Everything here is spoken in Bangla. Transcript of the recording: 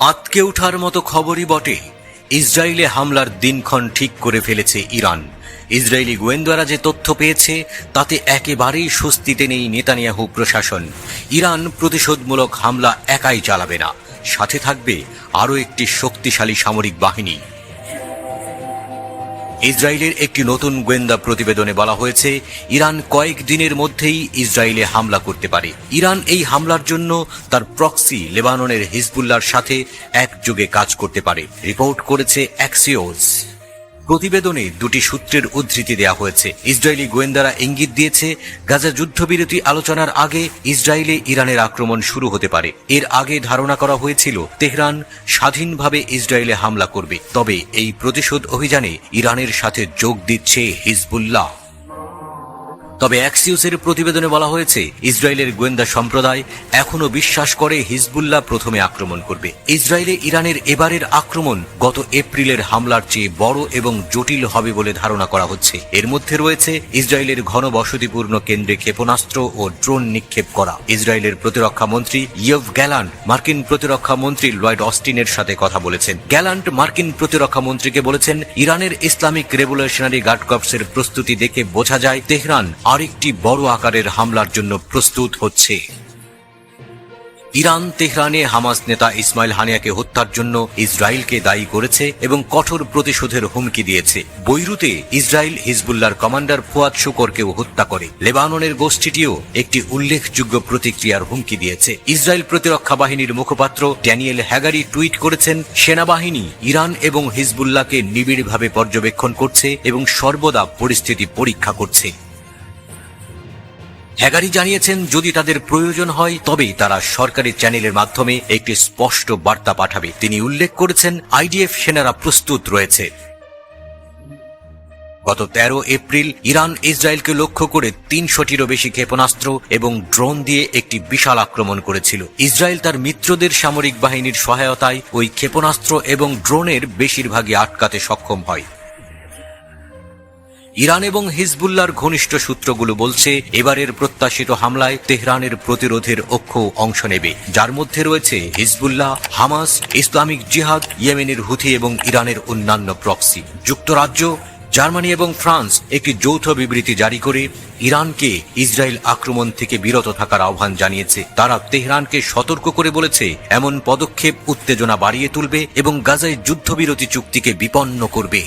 আতকে ওঠার মতো খবরই বটে, ইসরায়েলে হামলার দিনক্ষণ ঠিক করে ফেলেছে ইরান। ইসরায়েলি গোয়েন্দারা যে তথ্য পেয়েছে, তাতে একেবারেই স্বস্তিতে নেই নেতানিয়াহু প্রশাসন। ইরান প্রতিশোধমূলক হামলা একাই চালাবে না। সাথে থাকবে আরও একটি শক্তিশালী সামরিক বাহিনী। ইসরায়েলের একটি নতুন গোয়েন্দা প্রতিবেদনে বলা হয়েছে, ইরান কয়েক দিনের মধ্যেই ইসরায়েলে হামলা করতে পারে। ইরান এই হামলার জন্য তার প্রক্সি লেবাননের হিজবুল্লার সাথে একযোগে কাজ করতে পারে, রিপোর্ট করেছে অ্যাক্সিওস। প্রতিবেদনে দুটি সূত্রের উদ্ধৃতি দেওয়া হয়েছে। ইসরায়েলি গোয়েন্দারা ইঙ্গিত দিয়েছে, গাজা যুদ্ধবিরতি আলোচনার আগে ইসরায়েলে ইরানের আক্রমণ শুরু হতে পারে। এর আগে ধারণা করা হয়েছিল, তেহরান স্বাধীনভাবে ইসরায়েলে হামলা করবে। তবে এই প্রতিশোধ অভিযানে ইরানের সাথে যোগ দিচ্ছে হিজবুল্লাহ। তবে অ্যাক্সিউসের প্রতিবেদনে বলা হয়েছে, ইসরায়েলের গোয়েন্দা সম্প্রদায় এখনও বিশ্বাস করে হিজবুল্লাহ প্রথমে আক্রমণ করবে। ইসরায়েলে ইরানের এবারের আক্রমণ গত এপ্রিলের হামলার চেয়ে বড় এবং জটিল হবে বলে ধারণা করা হচ্ছে। এর মধ্যে রয়েছে, ইসরায়েলের ঘনবসতিপূর্ণ কেন্দ্রে ক্ষেপণাস্ত্র ও ড্রোন নিক্ষেপ করা। ইসরায়েলের প্রতিরক্ষা মন্ত্রী ইয়ভ গ্যালান্ট, মার্কিন প্রতিরক্ষা মন্ত্রী লয়েড অস্টিনের সাথে কথা বলেছেন। গ্যালান্ট মার্কিন প্রতিরক্ষা মন্ত্রীকে বলেছেন, ইরানের ইসলামিক রেভলিউশনারি গার্ড কর্পসের প্রস্তুতি দেখে বোঝা যায়, তেহরান আরেকটি বড় আকারের হামলার জন্য প্রস্তুত হচ্ছে। ইরান, তেহরানে হামাস নেতা ইসমাইল হানিয়াকে হত্যার জন্য ইসরায়েলকে দায়ী করেছে এবং কঠোর প্রতিশোধের হুমকি দিয়েছে। বৈরুতে ইসরায়েল হিজবুল্লার কমান্ডার ফুয়াদ শুকরকেও হত্যা করে। লেবাননের গোষ্ঠীটিও একটি উল্লেখযোগ্য প্রতিক্রিয়ার হুমকি দিয়েছে। ইসরায়েল প্রতিরক্ষা বাহিনীর মুখপাত্র ড্যানিয়েল হ্যাগারি টুইট করেছেন, সেনাবাহিনী ইরান এবং হিজবুল্লাহকে নিবিড়ভাবে পর্যবেক্ষণ করছে এবং সর্বদা পরিস্থিতি পরীক্ষা করছে। হ্যাগারি জানিয়েছেন, যদি তাদের প্রয়োজন হয়, তবেই তারা সরকারি চ্যানেলের মাধ্যমে একটি স্পষ্ট বার্তা পাঠাবে। তিনি উল্লেখ করেছেন, আইডিএফ সেনারা প্রস্তুত রয়েছে। গত তেরো এপ্রিল, ইরান ইসরায়েলকে লক্ষ্য করে তিনশোটিরও বেশি ক্ষেপণাস্ত্র এবং ড্রোন দিয়ে একটি বিশাল আক্রমণ করেছিল। ইসরায়েল তার মিত্রদের সামরিক বাহিনীর সহায়তায় ওই ক্ষেপণাস্ত্র এবং ড্রোনের বেশিরভাগই আটকাতে সক্ষম হয়। ইরান এবং হিজবুল্লার ঘনিষ্ঠ সূত্রগুলো বলছে, এবারের প্রত্যাশিত হামলায় তেহরানের প্রতিরোধের অক্ষ অংশ নেবে। যার মধ্যে রয়েছে হিজবুল্লাহ, হামাস, ইসলামিক জিহাদ, ইয়েমেনের হুথি এবং ইরানের অন্যান্য প্রক্সি। যুক্তরাজ্য, জার্মানি এবং ফ্রান্স একটি যৌথ বিবৃতি জারি করে ইরানকে ইসরায়েল আক্রমণ থেকে বিরত থাকার আহ্বান জানিয়েছে। তারা তেহরানকে সতর্ক করে বলেছে, এমন পদক্ষেপ উত্তেজনা বাড়িয়ে তুলবে এবং গাজায় যুদ্ধবিরতি চুক্তিকে বিপন্ন করবে।